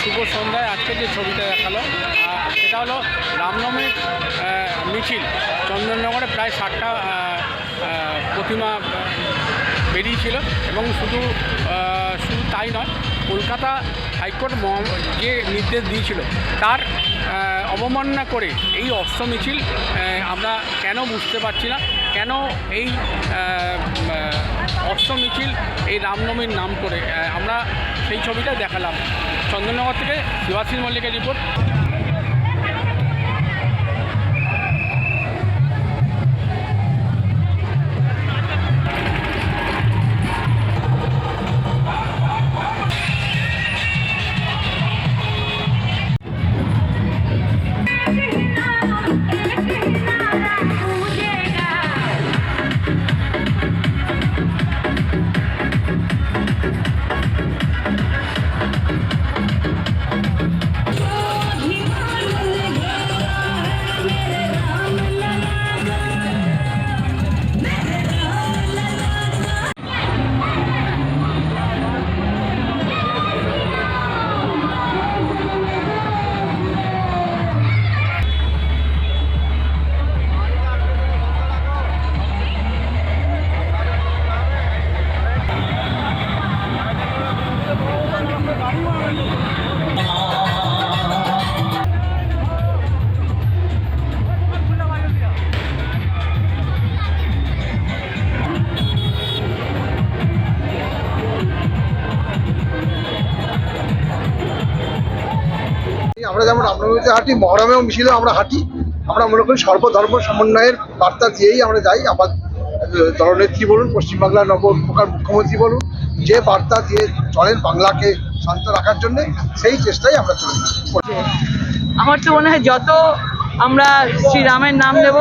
শুভ সন্ধ্যায় আজকে যে ছবিটা দেখাল সেটা হলো রামনবমীর মিছিল। চন্দননগরে প্রায় ষাটটা প্রতিমা বেরিয়েছিল এবং শুধু শুধু তাই নয়, কলকাতা হাইকোর্ট যে নির্দেশ দিয়েছিল, তার অবমাননা করে এই অস্ত্র মিছিল আমরা কেন বুঝতে পারছি না। কেন এই অস্ত্র মিছিল এই রামনবমীর নাম করে আমরা সেই ছবিটা দেখালাম। চন্দননগর থেকে শিবাশিস মল্লিকের রিপোর্ট। আমরা যেমন রামনবমীতে হাঁটি, মহরমেও মিছিলে আমরা হাঁটি। আমরা মনে করি সর্বধর্ম সমন্বয়ের বার্তা দিয়েই আমরা যাই। আমার দলনেত্রী বলুন, পশ্চিমবাংলার নব প্রকার মুখ্যমন্ত্রী বলুন, যে বার্তা দিয়ে চলেন বাংলাকে শান্ত রাখার জন্য সেই চেষ্টাই আমরা চলি আমার তো মনে হয় যত আমরা শ্রীরামের নাম নেব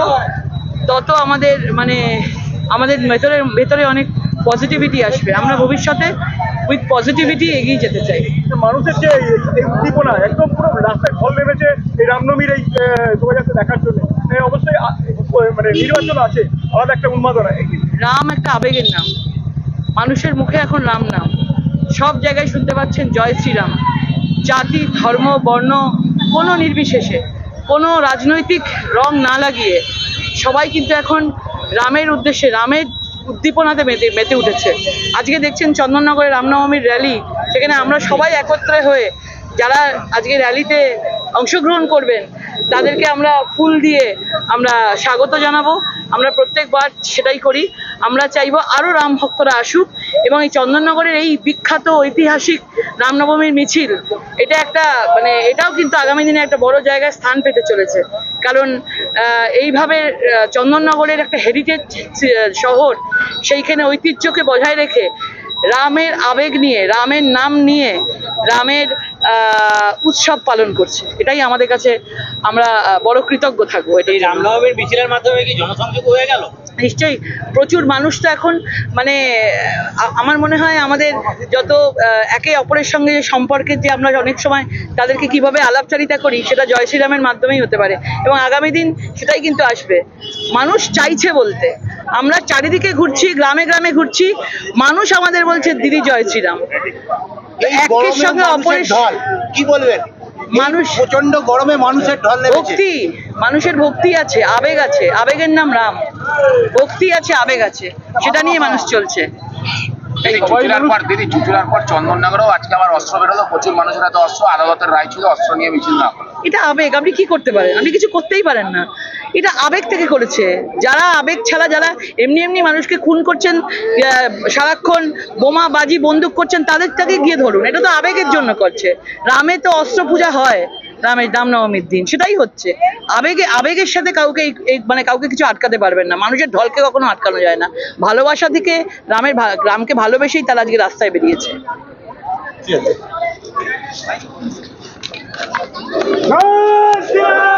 তত আমাদের মানে আমাদের ভেতরে ভেতরে অনেক পজিটিভিটি আসবে। আমরা ভবিষ্যতে উইথ পজিটিভিটি এগিয়ে যেতে চাই। মানুষের যে উদ্দীপনা একদম পুরো রাস্তায় ঢল নেমেছে এই রামনবমীর এই আহ, শোভাযাত্রা দেখার জন্য। এই অবশ্যই মানে নির্বাচন আছে আলাদা একটা উন্মাদনা। রাম একটা আবেগের নাম। মানুষের মুখে এখন রাম নাম। সব জায়গায় শুনতে পাচ্ছেন জয় শ্রীরাম। জাতি, ধর্ম, বর্ণ, কোনো নির্বিশেষে, কোনো রাজনৈতিক রং না লাগিয়ে সবাই কিন্তু এখন রামের উদ্দেশ্যে, রামের উদ্দীপনাতে মেতে মেতে উঠেছে। আজকে দেখছেন চন্দননগরে রামনবমীর র্যালি সেখানে আমরা সবাই একত্রে হয়ে যারা আজকে র্যালিতে অংশগ্রহণ করবেন, তাদেরকে আমরা ফুল দিয়ে আমরা স্বাগত জানাব। আমরা প্রত্যেকবার সেটাই করি। আমরা চাইব আরও রাম ভক্তরা আসুক এবং এই চন্দননগরের এই বিখ্যাত ঐতিহাসিক রামনবমীর মিছিল, এটা একটা মানে এটাও কিন্তু আগামী দিনে একটা বড় জায়গায় স্থান পেতে চলেছে। কারণ এইভাবে চন্দননগরের একটা হেরিটেজ শহর, সেইখানে ঐতিহ্যকে বজায় রেখে রামের আবেগ নিয়ে, রামের নাম নিয়ে, রামের উৎসব পালন করছে। এটাই আমাদের কাছে আমরা বড় কৃতজ্ঞ থাকব এটাই রাম রামনবমীর মিছিলের মাধ্যমে কি জনসংযোগ হয়ে গেল? নিশ্চয়ই প্রচুর মানুষ তো এখন মানে আমার মনে হয় আমাদের যত একে অপরের সঙ্গে সম্পর্কে যে আমরা অনেক সময় তাদেরকে কীভাবে আলাপচারিতা করি সেটা জয় শ্রীরামের মাধ্যমেই হতে পারে। এবং আগামী দিন সেটাই কিন্তু আসবে। মানুষ চাইছে বলতে। আমরা চারিদিকে ঘুরছি গ্রামে গ্রামে ঘুরছি। মানুষ আমাদের বলছে দিদি জয় শ্রীরাম। একের সঙ্গে অপরের ঢল। কি বলবেন? মানুষ প্রচণ্ড গরমে মানুষের ঢল ভক্তি মানুষের ভক্তি আছে আবেগ আছে। আবেগের নাম রাম। ভক্তি আছে আবেগ আছে। সেটা নিয়ে মানুষ চলছে। দিদি চুচুড়ার পর দিদি চুচুড়ার পর চন্দননগরেও আজকে আবার অস্ত্র বেরোলো প্রচুর মানুষের হাতে অস্ত্র আদালতের রায় ছিল অস্ত্র নিয়ে মিছিল না এটা আবেগ আপনি কি করতে পারেন? আপনি কিছু করতেই পারেন না। এটা আবেগ থেকে করেছে। যারা আবেগ ছাড়া যারা এমনি এমনি মানুষকে খুন করছেন সারাক্ষণ বোমা বাজি বন্দুক করছেন তাদের থেকে গিয়ে ধরুন। এটা তো আবেগের জন্য করছে। রামে তো অস্ত্র পূজা হয়। রামের রামনবমীর দিন সেটাই হচ্ছে। আবেগে আবেগের সাথে কাউকে এই- এই মানে কাউকে কিছু আটকাতে পারবেন না। মানুষের ঢলকে কখনো আটকানো যায় না। ভালোবাসা থেকে রামের রামকে ভালোবেসেই তারা আজকে রাস্তায় বেরিয়েছে। জয় শ্রীরাম!